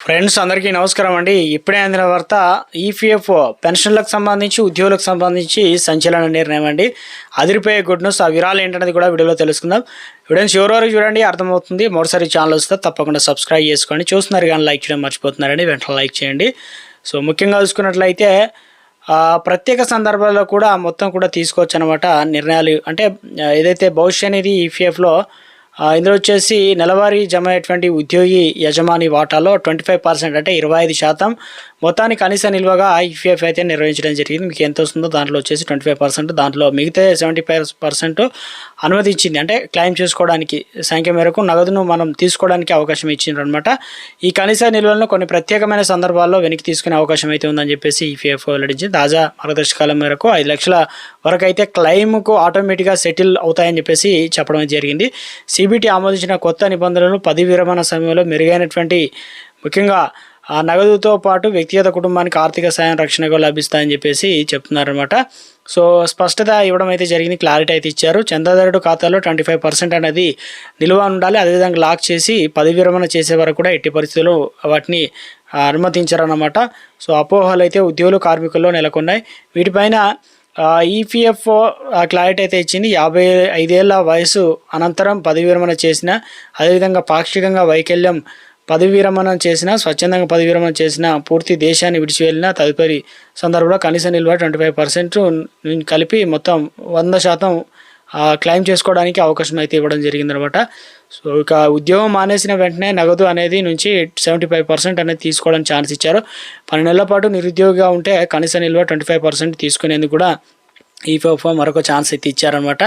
Friends అందరికీ నమస్కారం అండి. ఇప్పుడే అందిన వార్త ఈపీఎఫ్ పెన్షన్లకు సంబంధించి ఉద్యోగులకు సంబంధించి సంచలన నిర్ణయం అండి. అదిరిపోయే గుడ్ న్యూస్ ఆ విరాలు ఏంటనేది కూడా వీడియోలో తెలుసుకుందాం. వీడియోని చివరి వరకు చూడండి అర్థమవుతుంది. మరోసారి ఛానల్ వస్తే తప్పకుండా సబ్స్క్రైబ్ చేసుకోండి. చూస్తున్నారు కానీ లైక్ చేయడం మర్చిపోతున్నారండి. వెంటనే లైక్ చేయండి. సో ముఖ్యంగా చూసుకున్నట్లయితే ప్రత్యేక సందర్భాల్లో కూడా మొత్తం కూడా తీసుకోవచ్చు అనమాట నిర్ణయాలు. అంటే ఏదైతే భవిష్య అనేది ఈపీఎఫ్లో ఇందులో వచ్చేసి నెలవారీ జమ అయ్యేటువంటి ఉద్యోగి యజమాని వాటాలో ట్వంటీ ఫైవ్ పర్సెంట్ అంటే ఇరవై ఐదు శాతం మొత్తాన్ని కనీస నిల్వగా ఈపీఎఫ్ అయితే నిర్వహించడం జరిగింది. మీకు ఎంత వస్తుందో దాంట్లో వచ్చేసి ట్వంటీ ఫైవ్ పర్సెంట్. దాంట్లో మిగతా సెవెంటీ ఫైవ్ పర్సెంట్ అనుమతించింది అంటే క్లెయిమ్ చేసుకోవడానికి సంఖ్య మేరకు నగదును మనం తీసుకోవడానికి అవకాశం ఇచ్చిండ్రు అనమాట ఈ కనీస నిల్వలను కొన్ని ప్రత్యేకమైన సందర్భాల్లో వెనక్కి తీసుకునే అవకాశం అయితే ఉందని చెప్పేసి ఈపీఎఫ్ వెల్లడించింది. తాజా మార్గదర్శకాల మేరకు ఐదు లక్షల వరకు అయితే క్లెయిమ్కు ఆటోమేటిక్గా సెటిల్ అవుతాయని చెప్పేసి చెప్పడం జరిగింది. సిబిటి ఆమోదించిన కొత్త నిబంధనలు పది విరమణ సమయంలో మెరుగైనటువంటి ముఖ్యంగా ఆ నగదుతో పాటు వ్యక్తిగత కుటుంబానికి ఆర్థిక సాయం రక్షణగా లభిస్తాయని చెప్పేసి చెప్తున్నారనమాట సో స్పష్టత ఇవ్వడం అయితే జరిగింది క్లారిటీ అయితే ఇచ్చారు. చందాదారుడు ఖాతాలో ట్వంటీ ఫైవ్ పర్సెంట్ అనేది నిల్వ ఉండాలి. అదేవిధంగా లాక్ చేసి పది విరమణ చేసే వరకు కూడా ఎట్టి పరిస్థితుల్లో వాటిని ఆ, అనుమతించారన్నమాట. సో అపోహలు అయితే ఉద్యోగులు కార్మికుల్లో నెలకొన్నాయి. వీటిపైన ఈపీఎఫ్ఓ క్లారిటీ అయితే ఇచ్చింది. యాభై ఐదేళ్ళ వయసు అనంతరం పదవి విరమణ చేసిన అదేవిధంగా పాక్షికంగా వైకల్యం పదవి విరమణ చేసిన స్వచ్ఛందంగా పదవి విరమణ చేసిన పూర్తి దేశాన్ని విడిచి వెళ్ళిన తదుపరి సందర్భంలో కనీస నిల్వ ట్వంటీ ఫైవ్ పర్సెంట్ కలిపి మొత్తం వంద శాతం క్లెయిమ్ చేసుకోవడానికి అవకాశం అయితే ఇవ్వడం జరిగిందనమాట. సో ఇక ఉద్యోగం మానేసిన వెంటనే నగదు అనేది నుంచి సెవెంటీ ఫైవ్ పర్సెంట్ అనేది తీసుకోవడానికి ఛాన్స్ ఇచ్చారు. పన్నెండు నెలల పాటు నిరుద్యోగిగా ఉంటే కనీస నిల్వ ట్వంటీ ఫైవ్ పర్సెంట్ తీసుకునేందుకు కూడా ఈ ఫోఫో మరొక ఛాన్స్ అయితే ఇచ్చారనమాట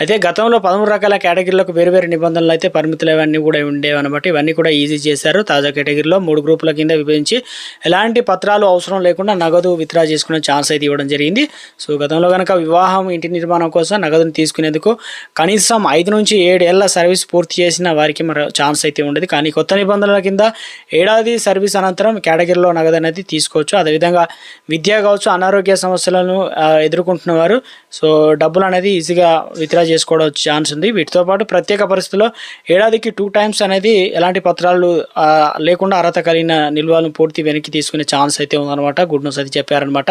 అయితే గతంలో పదమూడు రకాల కేటగిరీలకు వేరు వేరు నిబంధనలు అయితే పరిమితులు ఇవన్నీ కూడా ఉండేవి అనమాట ఇవన్నీ కూడా ఈజీ చేశారు. తాజా కేటగిరీలో మూడు గ్రూపుల కింద విభజించి ఎలాంటి పత్రాలు అవసరం లేకుండా నగదు విత్డ్రా చేసుకునే ఛాన్స్ అయితే ఇవ్వడం జరిగింది. సో గతంలో కనుక వివాహం ఇంటి నిర్మాణం కోసం నగదును తీసుకునేందుకు కనీసం ఐదు నుంచి ఏడు ఏళ్ళ సర్వీస్ పూర్తి చేసిన వారికి మరో ఛాన్స్ అయితే ఉండేది. కానీ కొత్త నిబంధనల కింద ఏడాది సర్వీస్ అనంతరం కేటగిరీలో నగదు అనేది తీసుకోవచ్చు. అదేవిధంగా విద్య కావచ్చు అనారోగ్య సమస్యలను ఎదుర్కొంటున్న వారు సో డబ్బులు అనేది ఈజీగా విత్డ్రా చేసుకోవడం ఛాన్స్ ఉంది. వీటితో పాటు ప్రత్యేక పరిస్థితుల్లో ఏడాదికి టూ టైమ్స్ అనేది ఎలాంటి పత్రాలు లేకుండా అర్హత కలిగిన నిల్వలను పూర్తి వెనక్కి తీసుకునే ఛాన్స్ అయితే ఉందన్నమాట. గుడ్ న్యూస్ అది చెప్పారనమాట